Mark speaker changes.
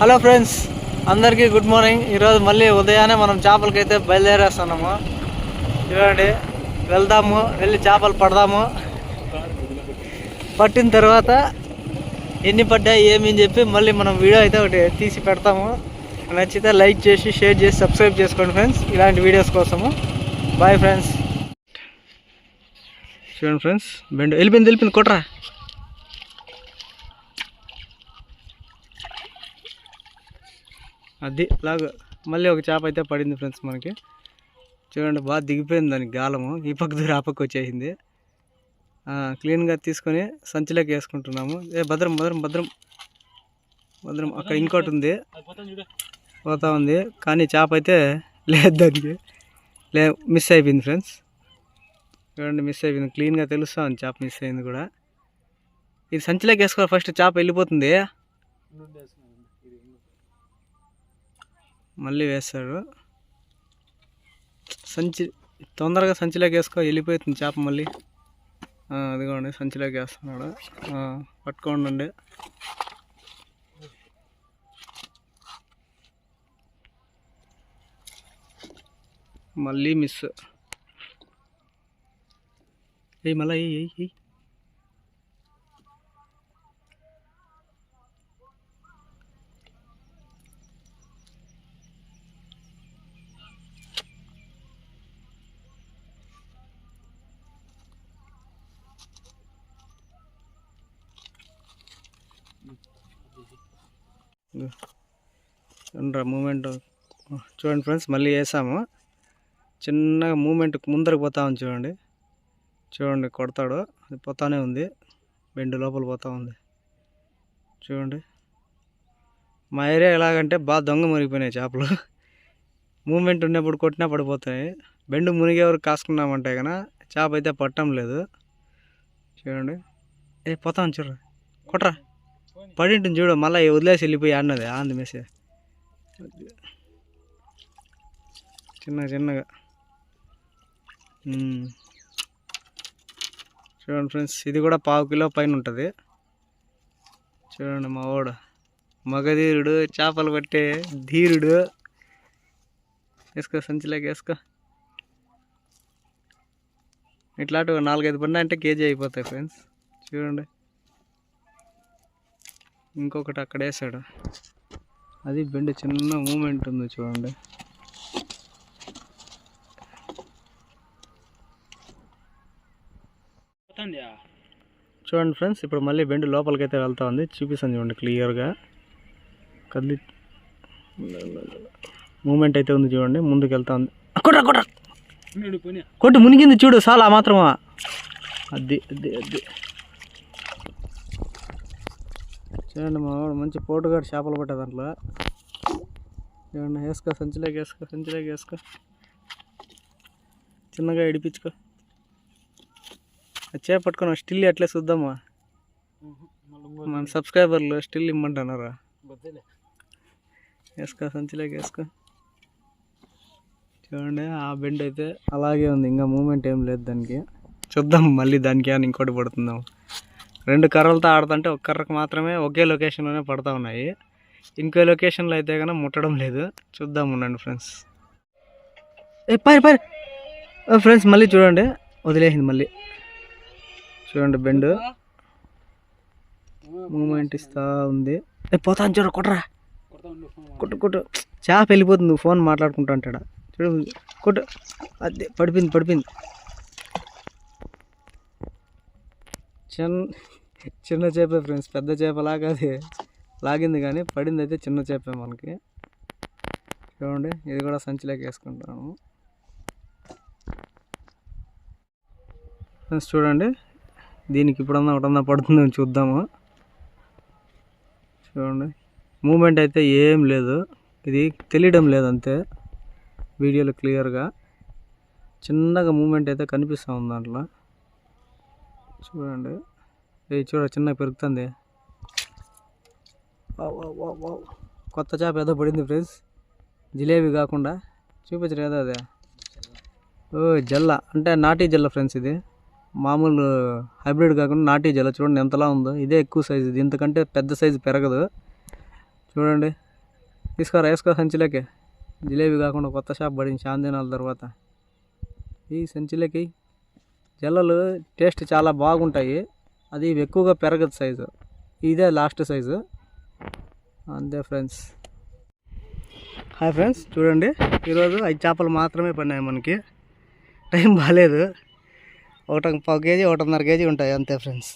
Speaker 1: Hello friends అందరికీ good morning. ఈరోజు మళ్ళీ ఉదయాన్నే మనం చేపలకైతే బయలుదేరేస్తున్నాము. చూడండి వెళ్దాము వెళ్ళి చేపలు పడదాము. పట్టిన తర్వాత ఎన్ని పడ్డాయి ఏమి అని చెప్పి మళ్ళీ మనం వీడియో అయితే ఒకటి తీసి పెడతాము. నచ్చితే లైక్ చేసి షేర్ చేసి సబ్స్క్రైబ్ చేసుకోండి ఫ్రెండ్స్. ఇలాంటి వీడియోస్ కోసము. Bye friends. చూడండి ఫ్రెండ్స్ బెండు వెళ్ళిపోయింది వెళ్ళిపోయింది కొట్రా అది లాగా మళ్ళీ ఒక చేప అయితే పడింది ఫ్రెండ్స్ మనకి. చూడండి బాగా దిగిపోయింది దానికి గాలము. ఈ పక్క దూరం ఆ పక్క వచ్చేసింది. క్లీన్గా తీసుకొని సంచిలోకి వేసుకుంటున్నాము. ఏ భద్రం భద్రం భద్రం. భద్రం అక్కడ ఇంకోటి ఉంది. పోతా ఉంది. కానీ చేప అయితే లేదు దానికి. లే మిస్ అయిపోయింది ఫ్రెండ్స్. చూడండి మిస్ అయిపోయింది. క్లీన్గా తెలుస్తా ఉంది చేప మిస్ అయింది కూడా. ఇది సంచిలోకి వేసుకోవాలి. ఫస్ట్ చేప వెళ్ళిపోతుంది. మళ్ళీ వేస్తాడు సంచి తొందరగా సంచిలోకి వేసుకో వెళ్ళిపోతుంది చేప మళ్ళీ. అదిగోండి సంచిలోకి వేస్తున్నాడు. పట్టుకోండి అండి మళ్ళీ మిస్. ఏ మళ్ళీ ఏ చూడరా మూమెంట్ చూడండి ఫ్రెండ్స్ మళ్ళీ వేసాము. చిన్నగా మూమెంట్ ముందరకు పోతా ఉంది చూడండి. చూడండి కొడతాడు. అది పోతానే ఉంది. బెండు లోపల పోతా ఉంది. చూడండి. మా ఏరియా ఎలాగంటే బాగా దొంగ మునిగిపోయినాయి చేపలు. మూమెంట్ ఉన్నప్పుడు కొట్టినా పడిపోతాయి. బెండు మునిగే వరకు కాసుకున్నామంటే కన చేప అయితే పట్టం లేదు. చూడండి. ఏ పోతాను చూడరా కొట్రా. పడి ఉంటుంది చూడు మళ్ళీ వదిలేసి వెళ్ళిపోయి ఆడినది. ఆంది మెసేజ్. చిన్న చిన్నగా. చూడండి ఫ్రెండ్స్ ఇది కూడా పావు కిలో పైన ఉంటుంది. చూడండి మా వాడు మగధీరుడు చేపలు పట్టే ధీరుడు. వేసుకో సంచిలోకి వేసుకో. ఇట్లాంటివి నాలుగైదు పడినా అంటే కేజీ అయిపోతాయి ఫ్రెండ్స్. చూడండి. ఇంకొకటి అక్కడ వేసాడు అది బెండ్ చిన్న మూమెంట్ ఉంది చూడండి. చూడండి ఫ్రెండ్స్ ఇప్పుడు మళ్ళీ బెండ్ లోపలికి అయితే వెళ్తా ఉంది. చూపిస్తాను చూడండి క్లియర్గా. కదిలి మూమెంట్ అయితే ఉంది చూడండి ముందుకు వెళ్తా ఉంది కొట్ట కొట్ట కొట్టు మునిగింది చూడు చాలా మాత్రమా? అది అది అది. చూడండి మా వాడు మంచి పోటుగాడు చేపలు పట్టే దాంట్లో. చూడండి వేసుకో సంచిలోకి వేసుకో సంచిలోకి వేసుకో. చిన్నగా ఇడిపించుకో. చేప పట్టుకొని స్టిల్ అట్లే చూద్దామా? మన సబ్స్క్రైబర్లు స్టిల్ ఇమ్మంటున్నారా? వేసుకో సంచిలోకి వేసుకో. చూడండి ఆ బెండ్ అయితే అలాగే ఉంది. ఇంకా మూమెంట్ ఏం లేదు దానికి. చూద్దాం మళ్ళీ దానికి అని ఇంకోటి పడుతుందాం రెండు కర్రలతో ఆడుతుంటే ఒక కర్రకు మాత్రమే ఒకే లొకేషన్లోనే పడతా ఉన్నాయి. ఇంకో లొకేషన్లో అయితే కనుక ముట్టడం లేదు. చూద్దాం ఉండండి ఫ్రెండ్స్. ఏ పారి పారి. ఫ్రెండ్స్ మళ్ళీ చూడండి. వదిలేసింది మళ్ళీ. చూడండి బెండ్. మూమెంట్ ఇస్తా ఉంది. ఏ పోతాను చూడ కొట్టరా కొట్టు కొట్టు. చేప వెళ్ళిపోతుంది ఫోన్ మాట్లాడుకుంటా అంటాడా. చూడు కొట్టు. అదే పడిపోయింది పడిపోయింది. చిన్న చిన్న చేపే ఫ్రెండ్స్ పెద్ద చేపలాగా అది లాగింది కానీ పడింది అయితే చిన్న చేపే మనకి. చూడండి ఇది కూడా సంచిలోకి వేసుకుంటాము ఫ్రెండ్స్ చూడండి దీనికి ఇప్పుడన్నా ఒకటన్నా పడుతుంది చూద్దాము. చూడండి మూమెంట్ అయితే ఏం లేదు. ఇది తెలియడం లేదు అంతే. వీడియోలో క్లియర్గా. చిన్నగా మూమెంట్ అయితే కనిపిస్తూ ఉంది దాంట్లో. చూడండి. ఏ చూడ చిన్న పెరుగుతుంది. వావ్, కొత్త చేప ఏదో పడింది ఫ్రెండ్స్. జిలేబీ కాకుండా. చూపించరు ఏదో అదే. ఓ జల్ల. అంటే నాటీ జల్ల ఫ్రెండ్స్ ఇది. మామూలు హైబ్రిడ్ కాకుండా నాటీ జల్ల. చూడండి ఎంతలా ఉందో. ఇదే ఎక్కువ సైజు ఇది. ఇంతకంటే పెద్ద సైజు పెరగదు. చూడండి. తీసుకోరా వేసుకో సంచిలోకి. జిలేబీ కాకుండా కొత్త షాప్ పడింది చాందినాల తర్వాత. ఈ సంచిలోకి జల్లలు టేస్ట్ చాలా బాగుంటాయి. అది ఎక్కువగా పెరగదు సైజు ఇదే లాస్ట్ సైజు అంతే ఫ్రెండ్స్ హాయ్ ఫ్రెండ్స్ చూడండి. ఈరోజు ఐదు చేపలు మాత్రమే పడినాయి మనకి. టైం బాగాలేదు ఒకటి పావు కేజీ ఒకటిన్నర కేజీ ఉంటాయి అంతే ఫ్రెండ్స్